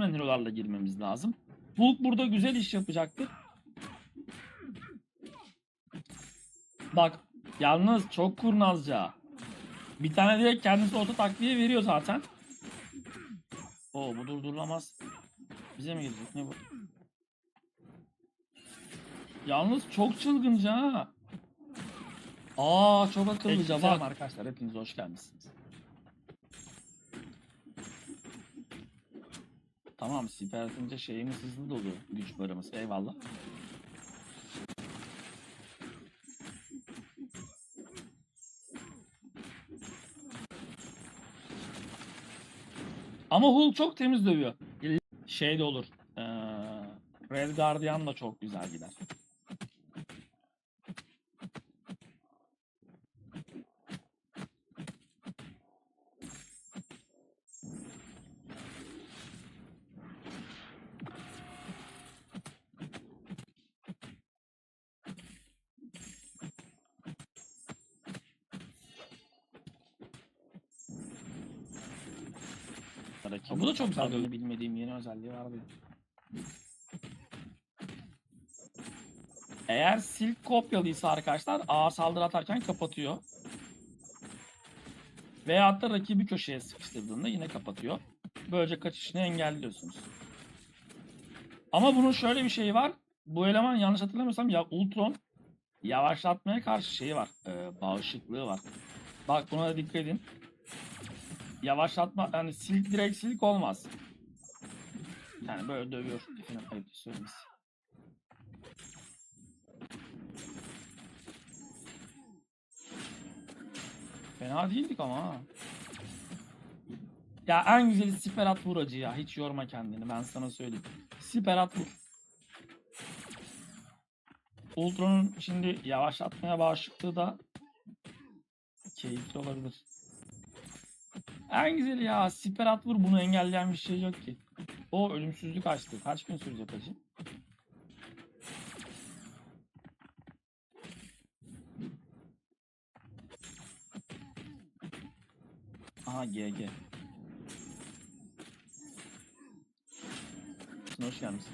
hero'larla girmemiz lazım. Hulk burada güzel iş yapacaktır. Bak yalnız çok kurnazca. Bir tane direkt kendisi orta takviye veriyor zaten. Oo bu durdurulamaz. Bize mi girecek ne bu? Yalnız çok çılgınca ha. Aa çok akıllıca bak. arkadaşlar hepiniz hoş gelmişsiniz. Tamam siper atınca şeyimiz hızlı doluyor. Güç barımız eyvallah. Ama Hulk çok temiz dövüyor. Şey de olur. eee, Red Guardian da çok güzel gider. Ha, bu da çok güzel dövüyor. Bilmediğim yeni özelliği var diyor. Eğer silk kopyalıysa arkadaşlar ağır saldırı atarken kapatıyor. Veyahut da rakibi köşeye sıkıştırdığında yine kapatıyor. Böylece kaçışını engelliyorsunuz. Ama bunun şöyle bir şeyi var. Bu eleman yanlış hatırlamıyorsam ya Ultron yavaşlatmaya karşı şeyi var. E, bağışıklığı var. Bak buna da dikkat edin. Yavaşlatma yani silk direkt silk olmaz. Yani böyle dövüyor. Efendim ayıp söylemesi. Fena değildik ama ha. Ya en güzeli siper at vur acı ya. Hiç yorma kendini ben sana söyleyeyim. Siper at vur. Ultron'un şimdi yavaşlatmaya bağışıklığı da keyifli olabilir. En güzeli ya siper at vur bunu engelleyen bir şey yok ki. O ölümsüzlük açtı. Kaç gün sürecek acı? Aha GG. Hoş gelmişsin.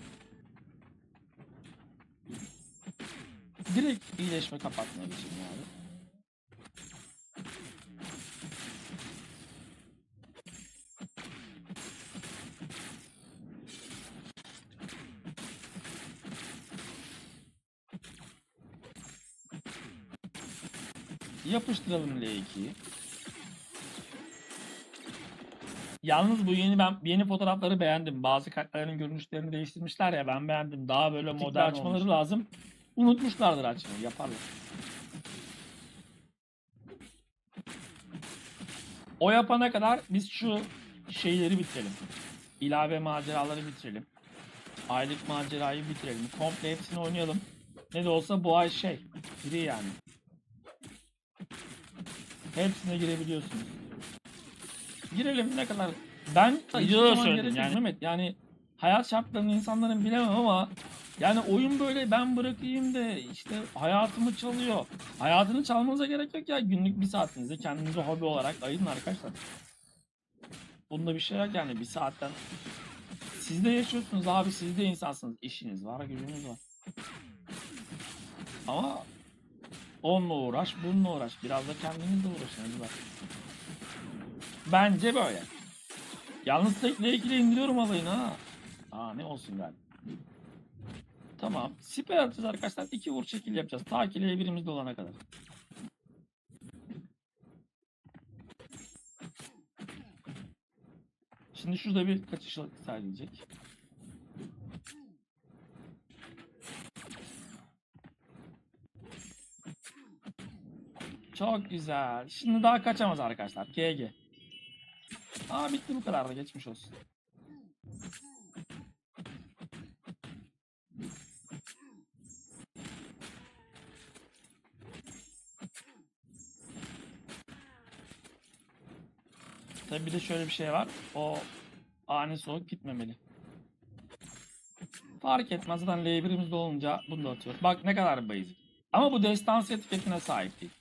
Direkt iyileşme kapatmaya geçelim abi. Yapıştıralım L2'yi. Yalnız bu yeni ben yeni fotoğrafları beğendim. Bazı kartların görünüşlerini değiştirmişler ya ben beğendim. Daha böyle modern Modern açmaları olmuş. lazım. Unutmuşlardır açmayı. Yaparlar. O yapana kadar biz şu şeyleri bitirelim. İlave maceraları bitirelim. Aylık macerayı bitirelim. Komple hepsini oynayalım. Ne de olsa bu ay şey. Free yani. Hepsine girebiliyorsunuz. Girelim ne kadar. Ben zaman söyledim yani. Mehmet. Yani hayat şartlarını insanların bilemem ama yani oyun böyle ben bırakayım da işte hayatımı çalıyor. Hayatını çalmanıza gerek yok ya. Günlük bir saatinizi kendinize hobi olarak ayırın arkadaşlar. Bunda bir şey yok yani bir saatten. Siz de yaşıyorsunuz abi siz de insansınız. İşiniz var gücünüz var. Ama onunla uğraş bununla uğraş. Biraz da kendinizle uğraşın bak. Bence böyle. Yalnız tekle ikili indiriyorum alayını ha. Aa ne olsun galiba. Tamam. Siper atacağız arkadaşlar. İki vur şekil yapacağız. Ta ki birimizde olana kadar. Şimdi şurada bir kaçış sağlayacak. Çok güzel. Şimdi daha kaçamaz arkadaşlar. GG. Aa bitti bu kadar da geçmiş olsun. Tabii bir de şöyle bir şey var. O ani soğuk gitmemeli. Fark etmez zaten L1'imizde olunca bunu da atıyor. Bak ne kadar basic. Ama bu destansı etiketine sahip değil.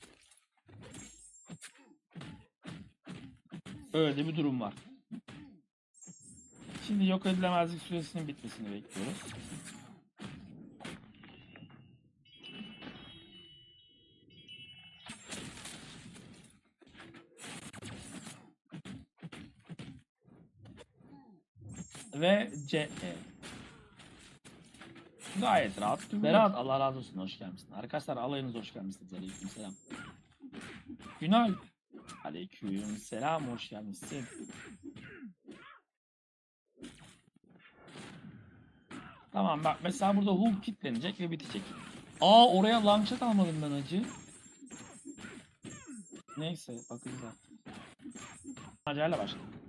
Öyle bir durum var. Şimdi yok edilemezlik süresinin bitmesini bekliyoruz. Ve C. E. Gayet rahat. Berat Allah razı olsun hoş gelmişsin. Arkadaşlar alayınız hoş gelmişsiniz. Aleyküm selam. Günal. Aleyküm selam hoş gelmişsin. Tamam bak mesela burada Hulk kilitlenecek ve bitecek. Aa oraya launchpad almadım ben acı. Neyse bakacağız artık. Acayla başladık.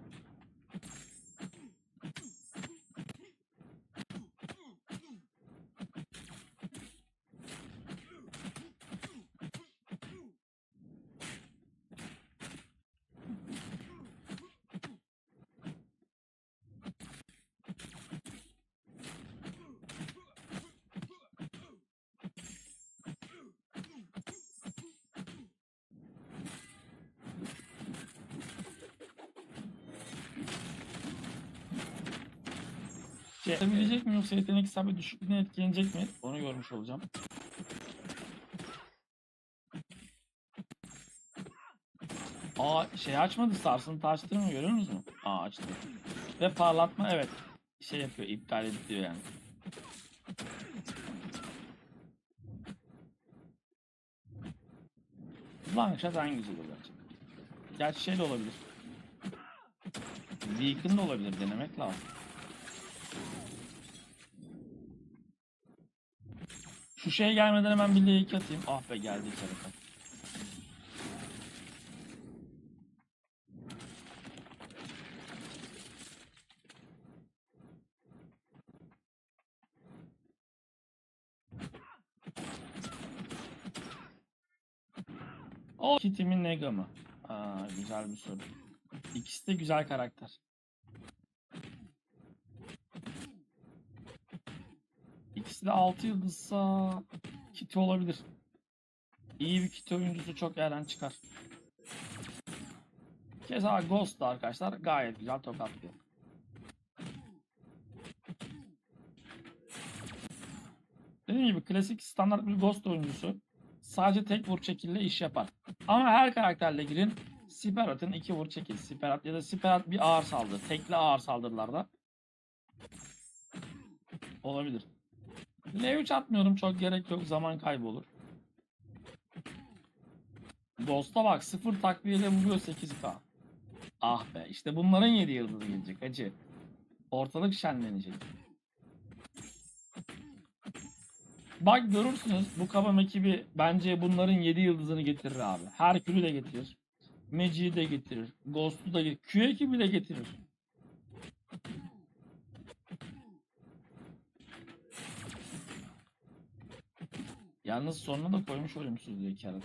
Şey, yapabilecek mi yoksa yetenek hesabı düşüklüğüne etkilenecek mi? Onu görmüş olacağım. Aa şey açmadı sarsıntı açtırmıyor görüyor musunuz? Aa açtı. Ve parlatma evet şey yapıyor iptal ediyor yani. Longshot en güzel olur gerçekten. Gerçi şey de olabilir. Beacon da olabilir denemek lazım. Şu şey gelmeden hemen bir L2 atayım. Ah be geldi içeri. O Kitty mi Nega mı? Aa, güzel bir soru. İkisi de güzel karakter. İkisi de 6 yıldızsa Kitty olabilir. İyi bir Kitty oyuncusu çok yerden çıkar. Keza Ghost da arkadaşlar gayet güzel tokatlıyor. Dediğim gibi klasik standart bir Ghost oyuncusu. Sadece tek vur çekille iş yapar. Ama her karakterle girin. Siperat'ın iki vur çekil. Siperat ya da Siperat bir ağır saldırı. Tekli ağır saldırılarda. Olabilir. L3 atmıyorum çok gerek yok zaman kaybı olur. Ghost'a bak 0 takviyeyle vuruyor 8k. Ah be işte bunların 7 yıldızı gelecek acı. Ortalık şenlenecek. Bak görürsünüz bu kabam ekibi bence bunların 7 yıldızını getirir abi. Herkül'ü de getirir. Magic'i de getirir. Ghost'u da getirir. Q ekibi de getirir. Yalnız sonuna da koymuş ölümsüzlüğü iki arada.